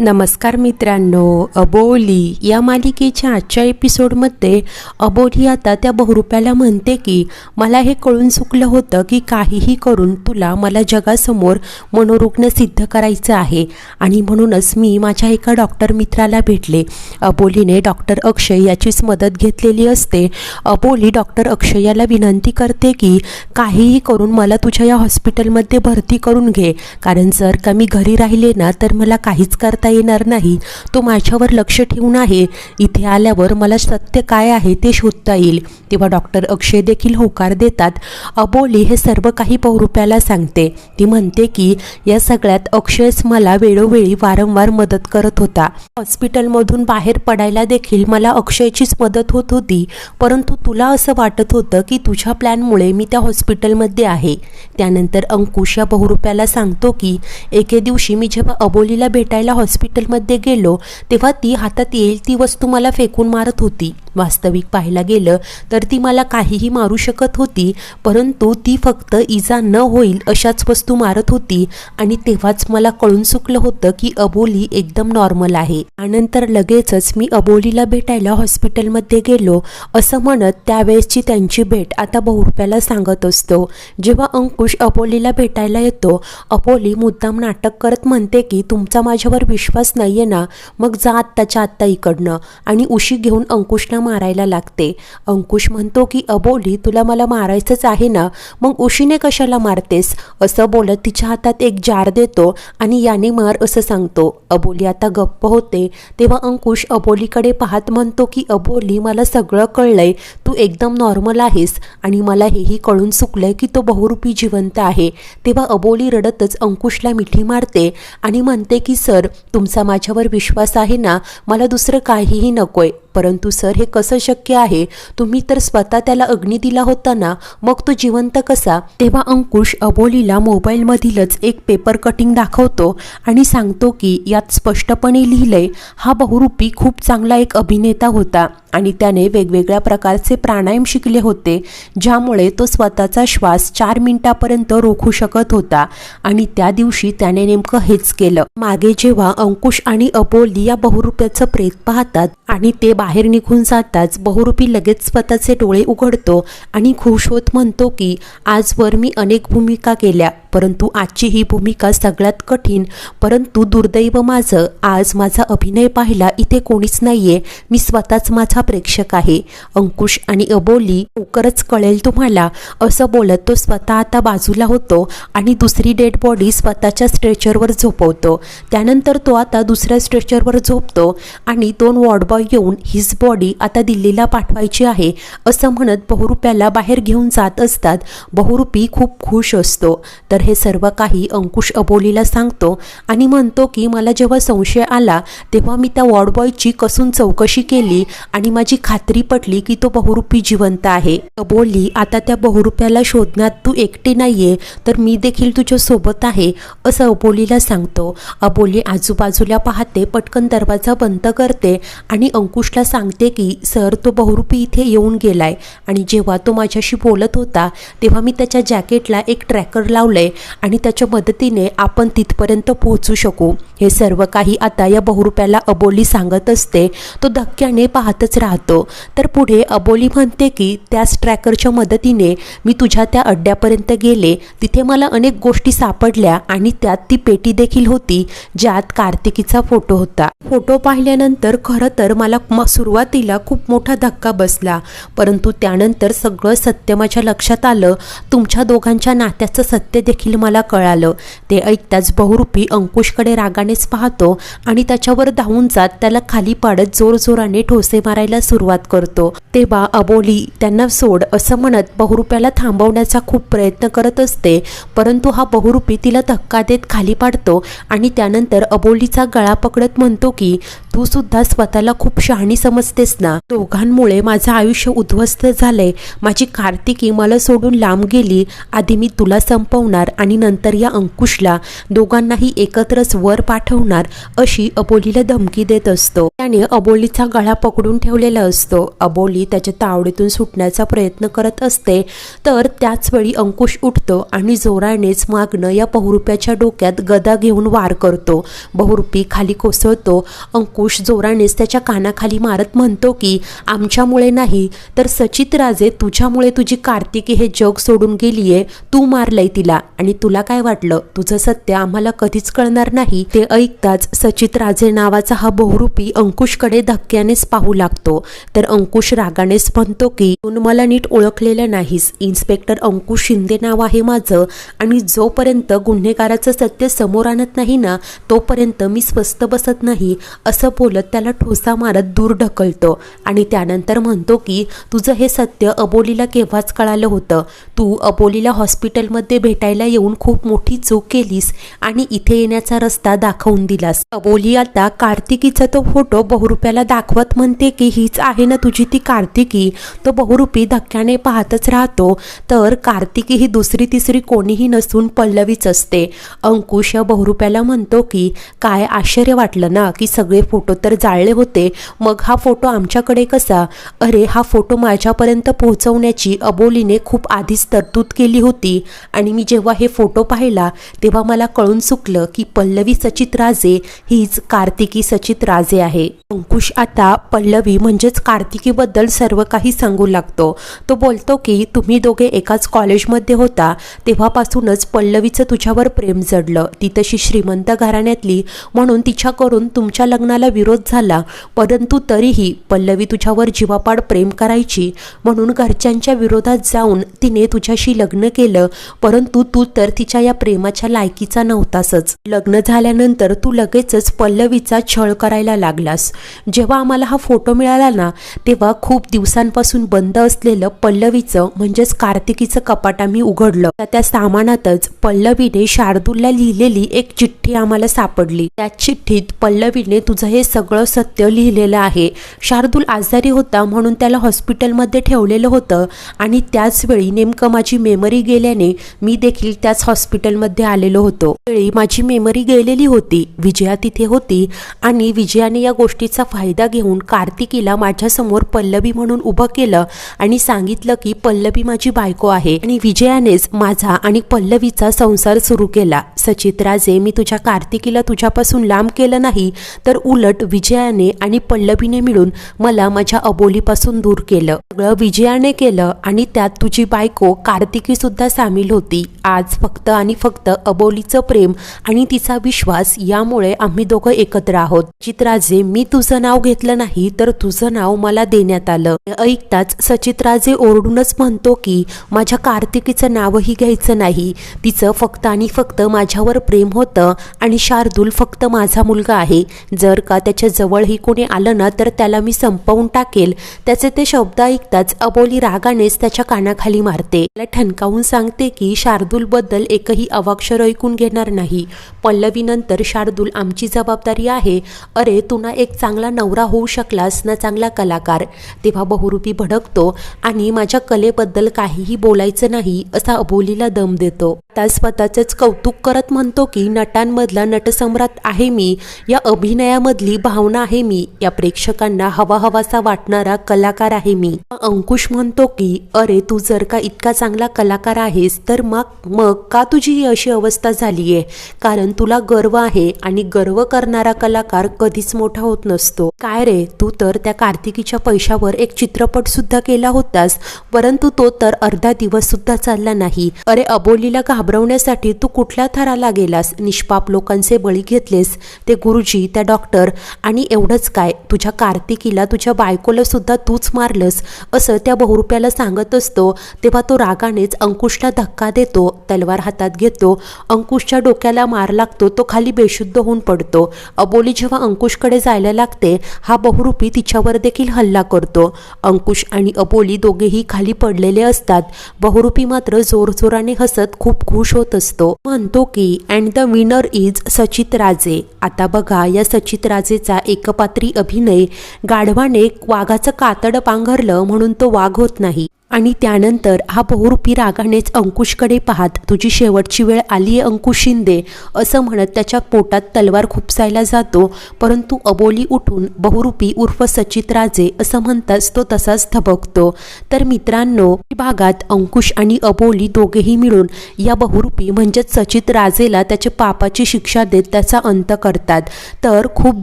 नमस्कार मित्रांनो अबोली या मालिकेच्या आजच्या एपिसोडमध्ये अबोली आता त्या बहुरूप्याला म्हणते की मला हे कळून चुकलं होतं की काहीही करून तुला मला जगासमोर मनोरुग्ण सिद्ध करायचं आहे. आणि म्हणूनच मी माझ्या एका डॉक्टर मित्राला भेटले. अबोलीने डॉक्टर अक्षय याचीच मदत घेतलेली असते. अबोली डॉक्टर अक्षयाला विनंती करते की काहीही करून मला तुझ्या या हॉस्पिटलमध्ये भरती करून घे. कारण जर का मी घरी राहिले ना तर मला काहीच करता येणार नाही. तो माझ्यावर लक्ष ठेवून आहे. इथे आल्यावर मला सत्य काय आहे ते शोधता येईल. तेव्हा डॉक्टर अक्षय देखील होकार देतात. अबोली हे सर्व काही बहुरूप्याला सांगते. ती म्हणते की या सगळ्यात अक्षयच मला वेळोवेळी वारंवार मदत करत होता. हॉस्पिटलमधून बाहेर पडायला देखील मला अक्षयचीच मदत होत होती. परंतु तुला असं वाटत होतं की तुझ्या प्लॅनमुळे मी त्या हॉस्पिटलमध्ये आहे. त्यानंतर अंकुश या बहुरूप्याला सांगतो की एके दिवशी मी जेव्हा अबोलीला भेटायला हॉस्पिटलमध्ये गेलो तेव्हा ती हातात येईल ती वस्तू मला फेकून मारत होती. वास्तविक पाहायला गेलं तर ती मला काहीही मारू शकत होती परंतु ती फक्त इजा न होईल अशाच वस्तू मारत होती आणि तेव्हाच मला कळून चुकलं होतं की अबोली एकदम नॉर्मल आहे. त्यानंतर लगेचच मी अबोलीला भेटायला हॉस्पिटलमध्ये गेलो. असं म्हणत त्यावेळेसची त्यांची भेट आता बहुरुप्याला सांगत असतो. जेव्हा अंकुश अबोलीला भेटायला येतो अबोली मुद्दाम नाटक करत म्हणते की तुमचा माझ्यावर विश्वास विश्वास नाही आहे ना मग जा आत्ताच्या आत्ता इकडनं. आणि उशी घेऊन अंकुशला मारायला लागते. अंकुश म्हणतो की अबोली तुला मला मारायचंच आहे ना? मग उशीने कशाला मारतेस? असं बोलत तिच्या हातात एक जार देतो आणि याने मार असं सांगतो. अबोली आता गप्प होते. तेव्हा अंकुश अबोलीकडे पाहत म्हणतो की अबोली मला सगळं कळलंय. तू एकदम नॉर्मल आहेस आणि मला हेही कळून चुकलंय की तो बहुरूपी जिवंत आहे. तेव्हा अबोली रडतच अंकुशला मिठी मारते आणि म्हणते की सर तुमचा माझ्यावर विश्वास आहे ना मला दुसरं काहीही नकोय. परंतु सर हे कसं शक्य आहे? तुम्ही तर स्वतः त्याला अग्नी दिला होता ना? मग तो जिवंत कसा? तेव्हा अंकुश अबोलीला मोबाईलमधीलच एक पेपर कटिंग दाखवतो आणि सांगतो की यात स्पष्टपणे लिहिलंय हा बहुरूपी खूप चांगला एक अभिनेता होता आणि त्याने वेगवेगळ्या प्रकारचे प्राणायाम शिकले होते ज्यामुळे तो स्वतःचा श्वास चार मिनिटापर्यंत रोखू शकत होता आणि त्या दिवशी त्याने नेमकं हेच केलं. मागे जेव्हा अंकुश आणि अबोली या बहुरूप्याचं प्रेत पाहतात आणि ते बाहेर निघून जाताच बहुरूपी लगेच स्वतःचे डोळे उघडतो आणि खुश होत म्हणतो की आजवर मी अनेक भूमिका केल्या परंतु आजची ही भूमिका सगळ्यात कठीण परंतु दुर्दैव माझं. आज माझा अभिनय पाहिला इथे कोणीच नाहीये. मी स्वतःच माझा प्रेक्षक आहे. अंकुश आणि अबोली लवकरच कळेल तुम्हाला. असं बोलत तो स्वतः आता बाजूला होतो आणि दुसरी डेड बॉडी स्वतःच्या स्ट्रेचरवर झोपवतो. त्यानंतर तो आता दुसऱ्या स्ट्रेचरवर झोपतो आणि दोन वॉर्डबॉय येऊन हीच बॉडी आता दिल्लीला पाठवायची आहे असं म्हणत बहुरूप्याला बाहेर घेऊन जात असतात. बहुरूपी खूप खुश असतो. तर हे सर्व काही अंकुश अबोलीला सांगतो आणि म्हणतो की मला जेव्हा संशय आला तेव्हा मी त्या वॉर्डबॉयची कसून चौकशी केली आणि माझी खात्री पटली की तो बहुरूपी जिवंत आहे. अबोली आता त्या बहुरूप्याला शोधण्यात तू एकटी नाहीये तर मी देखील तुझ्या सोबत आहे असं अबोलीला सांगतो. अबोली आजूबाजूला पाहते पटकन दरवाजा बंद करते आणि अंकुशला सांगते की सर तो बहुरूपी इथे येऊन गेलाय आणि जेव्हा तो माझ्याशी बोलत होता तेव्हा मी त्याच्या जॅकेटला एक ट्रॅकर लावलंय आणि त्याच्या मदतीने आपण तिथपर्यंत पोहोचू शकू. हे सर्व काही आता या बहुरूप्याला अबोली सांगत असते. तो धक्क्याने पाहतच राहतो. तर पुढे अबोली म्हणते की त्याच ट्रॅकरच्या मदतीने मी तुझ्या त्या अड्ड्यापर्यंत गेले. तिथे मला अनेक गोष्टी सापडल्या आणि त्यात ती पेटी देखील होती ज्यात कार्तिकीचा फोटो होता. फोटो पाहिल्यानंतर खरं तर मला सुरुवातीला खूप मोठा धक्का बसला. परंतु त्यानंतर सगळं सत्य माझ्या लक्षात आलं. तुमच्या दोघांच्या नात्याचं सत्य देखील मला कळालं. ते ऐकताच बहुरूपी अंकुशकडे रागानेच पाहतो आणि त्याच्यावर धावून जात त्याला खाली पाडत जोरजोराने ठोसे मारायला सुरुवात करतो. तेव्हा अबोली त्यांना सोड असं म्हणत बहुरूप्याला थांबवण्याचा खूप प्रयत्न करत असते. परंतु हा बहुरूपी तिला धक्का देत खाली पाडतो आणि त्यानंतर अबोलीचा गळा पकडत म्हणतो की तू सुद्धा स्वतःला खूप शहाणी समजतेस ना? दोघांमुळे माझं आयुष्य उद्ध्वस्त झालंय. माझी कार्तिकी मला सोडून लांब गेली. आधी मी तुला संपवणार आणि नंतर या अंकुशला दोघांनाही एकत्रच वर पाठवणार अशी अबोलीला धमकी देत असतो. त्याने अबोलीचा गळा पकडून ठेवलेला असतो. अबोली त्याच्या तावडीतून सुटण्याचा प्रयत्न करत असते. तर त्याच वेळी अंकुश उठतो आणि जोरानेच मागणं या बहुरुप्याच्या डोक्यात गदा घेऊन वार करतो. बहुरुपी खाली कोसळतो. अंकुश जोरानेच त्याच्या कानाखाली मारत म्हणतो की आमच्यामुळे नाही तर सचित राजे तुझ्यामुळे तुझी कार्तिकी हे जग सोडून गेलीये तू मारलंय तिला. आणि तुला काय वाटलं? तुझं सत्य आम्हाला कधीच कळणार नाही. ते ऐकताच सचित राजे नावाचा हा बहुरूपी अंकुशकडे धक्क्यानेच पाहू लागतो. तर अंकुश रागानेच म्हणतो की तू मला नीट ओळखलेलं नाहीस. इन्स्पेक्टर अंकुश शिंदे नाव आहे माझं. आणि जोपर्यंत गुन्हेगाराचं सत्य समोर आणत नाही ना तोपर्यंत मी स्वस्त बसत नाही. असं बोलत त्याला ठोसा मारत दूर ढकलतो आणि त्यानंतर म्हणतो की तुझं हे सत्य अबोलीला केव्हाच कळालं होतं? तू अबोलीला हॉस्पिटलमध्ये भेटायला येऊन खूप मोठी चूक केलीस आणि इथे येण्याचा रस्ता दाखवून दिलास. अबोली आता कार्तिकीचा तो फोटो बहुरुप्याला दाखवत म्हणते की हीच आहे ना तुझी ती कार्तिकी? तो बहुरूपी धक्क्याने पाहतच राहतो. तर कार्तिकी ही दुसरी तिसरी कोणीही नसून पल्लवीच असते. अंकुश बहुरुप्याला म्हणतो की काय आश्चर्य वाटलं ना की सगळे फोटो फोटो तर जाळले होते. मग हा फोटो आमच्याकडे कसा? अरे हा फोटो माझ्यापर्यंत पोहोचवण्याची अबोलीने खूप आधीच तरतूद केली होती. आणि मी जेव्हा हे फोटो पाहिला तेव्हा मला कळून चुकलं की पल्लवी सचित राजे हीच कार्तिकी सचित राजे आहे. अंकुश आता पल्लवी म्हणजेच कार्तिकीबद्दल सर्व काही सांगू लागतो. तो बोलतो की तुम्ही दोघे एकाच कॉलेजमध्ये होता. तेव्हापासूनच पल्लवीचं तुझ्यावर प्रेम जडलं. ती तशी श्रीमंत घराण्यातली म्हणून तिच्याकडून तुमच्या लग्नाला विरोध झाला परंतु तरीही पल्लवी तुझ्यावर जीवापाड प्रेम करायची. म्हणून घरच्यांच्या विरोधात जाऊन तिने तुझ्याशी लग्न केलं परंतु तू तर तिच्या या प्रेमाच्या लायकीचा नव्हतासच. लग्न झाल्यानंतर तू लगेचच पल्लवीचा छळ करायला लागलास. जेव्हा आम्हाला हा फोटो मिळाला ना तेव्हा खूप दिवसांपासून बंद असलेलं पल्लवीचं म्हणजेच कार्तिकीचं कपाट आम्ही उघडलं. तर त्या सामानातच पल्लवीने शार्दूलला लिहिलेली एक चिठ्ठी आम्हाला सापडली. त्या चिठ्ठीत पल्लवीने तुझं हे सगळं सत्य लिहिलेलं आहे. शार्दूल आजारी होता म्हणून त्याला हॉस्पिटलमध्ये ठेवलेलं होतं आणि त्याचवेळी नेमकं माझी मेमरी गेल्याने मी देखील त्याच हॉस्पिटलमध्ये आलेलो होतो. वेळी माझी मेमरी गेलेली होती विजया तिथे होती आणि विजयाने या गोष्टीचा फायदा घेऊन कार्तिकीला माझ्यासमोर पल्लवी म्हणून उभं केलं आणि सांगितलं की पल्लवी माझी बायको आहे आणि विजयानेच माझा आणि पल्लवीचा संसार सुरू केला. सचित राजे मी तुझ्या कार्तिकीला तुझ्यापासून लांब केलं नाही तर उलट विजयाने आणि पल्लवीने मिळून मला माझ्या अबोलीपासून दूर केलं. सगळं विजयाने केलं आणि त्यात तुझी बायको कार्तिकी सुद्धा सामील होती. आज फक्त आणि फक्त अबोलीचं प्रेम आणि तिचा विश्वास यामुळे आम्ही दोघं एकत्र आहोत. चित्राजे मी तुझं नाव घेतलं नाही तर तुझं नाव मला देण्यात आलं. ऐकताच सचित्राजे ओरडूनच म्हणतो की माझ्या कार्तिकीचं नावही घ्यायचं नाही. तिचं फक्त आणि फक्त माझ्यावर प्रेम होतं आणि शार्दूल फक्त माझा मुलगा आहे. जर का त्याच्या जवळही कोणी आलं ना तर त्याला मी संपवून टाकेल. त्याचे ते शब्द ऐकताच अबोली रागानेच त्याच्या कानाखाली मारते. त्याला ठणकावून सांगते की शार्दूलबद्दल एकही अवाक्षर ऐकून घेणार नाही. पल्लवीनंतर शार्दूल आमची जबाबदारी आहे. अरे तुना एक चांगला नवरा होऊ शकलास ना चांगला कलाकार. तेव्हा बहुरूपी भडकतो आणि माझ्या कलेबद्दल काहीही बोलायचं नाही असा अबोलीला दम देतो. आता स्वतःचेच कौतुक करत म्हणतो की नटांमधला नटसम्राट आहे मी. या अभिनयामधली भावना आहे मी. या प्रेक्षकांना हवा हवासा वाटणारा कलाकार आहे मी. अंकुश म्हणतो की अरे तू जर का इतका चांगला कलाकार आहेस तर मग मग का तुझी ही अशी अवस्था झाली आहे कारण तुला गर्व आहे आणि गर्व करणारा कलाकार कधीच मोठा होत नसतो. काय रे तू तर त्या कार्तिकीच्या पैशावर एक चित्रपट सुद्धा केला होतास. परंतु तो तर अर्धा दिवस सुद्धा चालला नाही. अरे अबोलीला घाबरवण्यासाठी तू कुठल्या थराला गेलास? निष्पाप लोकांचे बळी घेतलेस. ते गुरुजी त्या डॉक्टर आणि एवढंच काय? तुझ्या कार्तिकीला तुझ्या बायकोला सुद्धा तूच मारलंस? असं त्या बहुरुप्याला सांगत असतो. तेव्हा तो रागानेच अंकुशला धक्का देतो. तलवार हातात घेतो. अंकुशच्या डोक्याला मार लागतो. तो खाली बेशुद्ध होऊन पडतो. अबोली जेव्हा अंकुशकडे जायला लागते हा बहुरूपी तिच्यावर देखील हल्ला करतो. अंकुश आणि अबोली दोघेही खाली पडलेले असतात. बहुरूपी मात्र जोरजोराने हसत खूप खुश होत असतो. म्हणतो की and the winner is Sachit Raje. आता बघा या सचित राजेचा एकपात्री अभिनय गाढवाने वाघाचं कातड पांघरलं म्हणून तो वाघ होत नाही. आणि त्यानंतर हा बहुरूपी रागानेच अंकुशकडे पाहत तुझी शेवटची वेळ आली आहे अंकुश शिंदे असं म्हणत त्याच्या पोटात तलवार खुपसायला जातो. परंतु अबोली उठून बहुरूपी उर्फ सचित राजे असं म्हणताच तो तसाच थबकतो. तर मित्रांनो भागात अंकुश आणि अबोली दोघेही मिळून या बहुरूपी म्हणजेच सचित राजेला त्याच्या पापाची शिक्षा देत त्याचा अंत करतात. तर खूप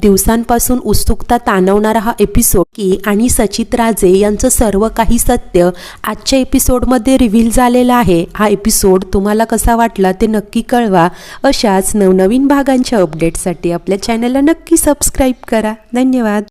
दिवसांपासून उत्सुकता ताणवणारा हा एपिसोड की आणि सचित राजे यांचं सर्व काही सत्य आजच्या एपिसोडमध्ये रिव्हील झालेला आहे. हा एपिसोड तुम्हाला कसा वाटला ते नक्की कळवा. अशाच नवनवीन भागांच्या अपडेटसाठी आपल्या चॅनलला नक्की सबस्क्राईब करा. धन्यवाद.